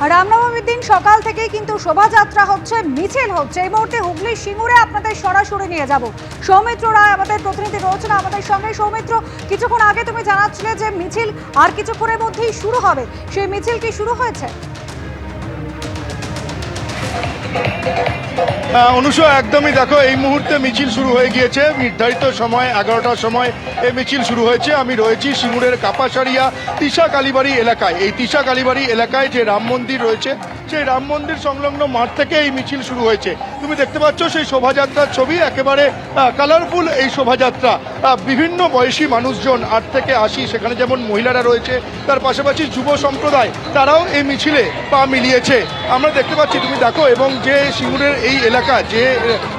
রামনবমীর দিন সকাল থেকেই কিন্তু শোভাযাত্রা হচ্ছে, মিছিল হচ্ছে। এই মুহূর্তে হুগলি সিঙ্গুরে আপনাদের সরাসরি নিয়ে যাব। সৌমিত্র রায় আমাদের প্রতিনিধি রয়েছেন আমাদের সঙ্গে। সৌমিত্র, কিছুক্ষণ আগে তুমি জানাচ্ছিলে যে মিছিল আর কিছুক্ষণের মধ্যেই শুরু হবে। সেই মিছিল কি শুরু হয়েছে? অনুষ, একদমই দেখো, এই মুহূর্তে মিছিল শুরু হয়ে গিয়েছে। নির্ধারিত সময়, এগারোটার সময় এই মিছিল শুরু হয়েছে। আমি রয়েছি সিঙ্গুরের কাপাসারিয়া তিশা কালীবাড়ি এলাকায়। এই তিশা কালীবাড়ি এলাকায় যে রাম মন্দির রয়েছে সেই রাম মন্দির সংলগ্ন মাঠ থেকে এই মিছিল শুরু হয়েছে। তুমি দেখতে পাচ্ছ সেই শোভাযাত্রার ছবি, একেবারে কালারফুল এই শোভাযাত্রা। বিভিন্ন বয়সী মানুষজন, আট থেকে আশি, সেখানে যেমন মহিলারা রয়েছে, তার পাশাপাশি যুব সম্প্রদায়, তারাও এই মিছিলে পা মিলিয়েছে। আমরা দেখতে পাচ্ছি, তুমি দেখো, এবং যে সিঙ্গুরের এই এলাকা, যে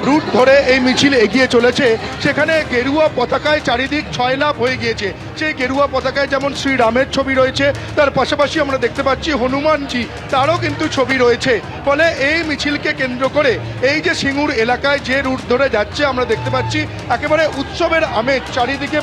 রুট ধরে এই মিছিল এগিয়ে চলেছে, সেখানে গেরুয়া পতাকায় চারিদিক ছয় লাভ হয়ে গিয়েছে। সেই গেরুয়া পতাকায় যেমন শ্রীরামের ছবি রয়েছে, তার পাশাপাশি আমরা দেখতে পাচ্ছি হনুমানজি, তারও কিন্তু ছবি রয়েছে। ফলে এই মিছিলকে কেন্দ্র করে এই যে সিঙ্গুর এলাকায় যে রুট ধরে যাচ্ছে, আমরা দেখতে পাচ্ছি একেবারে উৎসবের আমেজ। চারিদিকে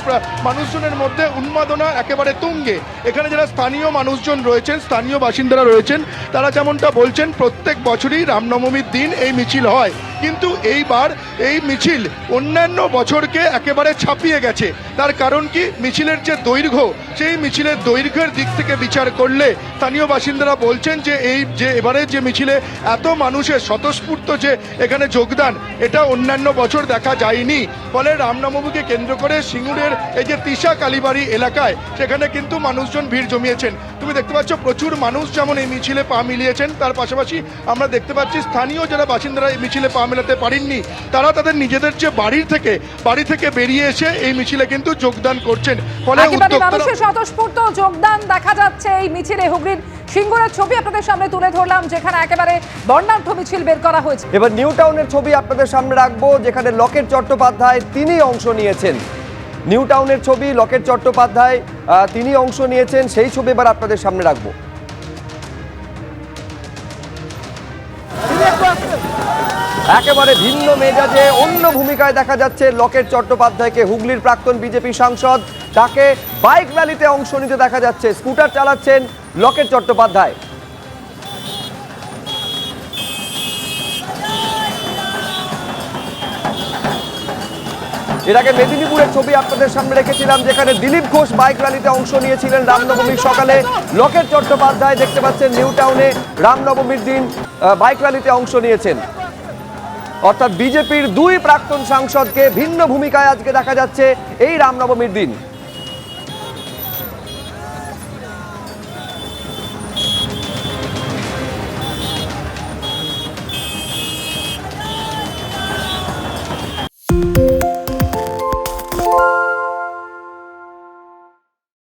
মানুষজনের মধ্যে উন্মাদনা একেবারে তুঙ্গে। এখানে যারা স্থানীয় মানুষজন রয়েছেন, স্থানীয় বাসিন্দারা রয়েছেন, তারা যেমনটা বলছেন, প্রত্যেক বছরই রামনবমীর দিন এই মিছিল হয়। কিন্তু এইবার এই মিছিল অন্যান্য বছরকে একেবারে ছাপিয়ে গেছে। তার কারণ কি? মিছিলের যে দৈর্ঘ্য, সেই মিছিলের দৈর্ঘ্যের দিক থেকে বিচার করলে স্থানীয় বাসিন্দারা বলছেন যে এই যে এবারে যে মিছিলে এত মানুষের স্বতঃস্ফূর্ত যে এখানে যোগদান, এটা অন্যান্য বছর দেখা যায়নি। ফলে রামনবমীকে কেন্দ্র করে সিঙ্গুরের এই যে তিশা কালীবাড়ি এলাকায়, সেখানে কিন্তু মানুষজন ভিড় জমিয়েছেন। তুমি দেখতে পাচ্ছ প্রচুর মানুষ যেমন এই মিছিলে পা মিলিয়েছেন, তার পাশাপাশি আমরা দেখতে পাচ্ছি স্থানীয় যারা বাসিন্দারা এই মিছিলে পা মেলাতে পারেননি, তারা তাদের নিজেদের যে বাড়ির থেকে, বাড়ি থেকে বেরিয়ে এসে এই মিছিলে কিন্তু যোগদান করছেন। ফলে মানুষের স্বতঃস্ফূর্ত যোগদান দেখা যাচ্ছে এই মিছিলে হুগলির সিঙ্গুরের ছবি আপনাদের সামনে তুলে ধরলাম যেখানে একেবারে বর্ণাঢ্য মিছিল বের করা হয়েছে। এবার নিউ টাউনের ছবি আপনাদের সামনে রাখব যেখানে লকেট চট্টোপাধ্যায় তিনি অংশ নিয়েছেন। নিউ টাউনের ছবি লকেট চট্টোপাধ্যায় আহ, তিনি অংশ নিয়েছেন সেই ছবি এবার আপনাদের সামনে রাখব। একেবারে ভিন্ন মেজাজে অন্য ভূমিকায় দেখা যাচ্ছে লকেট চট্টোপাধ্যায়কে, হুগলির প্রাক্তন বিজেপি সাংসদ। তাকে বাইক র্যালিতে অংশ নিতে দেখা যাচ্ছে, স্কুটার চালাচ্ছেন লকেট চট্টোপাধ্যায়। এর আগে মেদিনীপুরের ছবি আপনাদের সামনে রেখেছিলাম, যেখানে দিলীপ ঘোষ বাইক র্যালিতে অংশ নিয়েছিলেন রামনবমীর সকালে। লকেট চট্টোপাধ্যায় দেখতে পাচ্ছেন নিউ টাউনে রামনবমীর দিন বাইক র্যালিতে অংশ নিয়েছেন। অর্থাৎ বিজেপির দুই প্রাক্তন সাংসদকে ভিন্ন ভূমিকায় আজকে দেখা যাচ্ছে এই রামনবমীর দিন।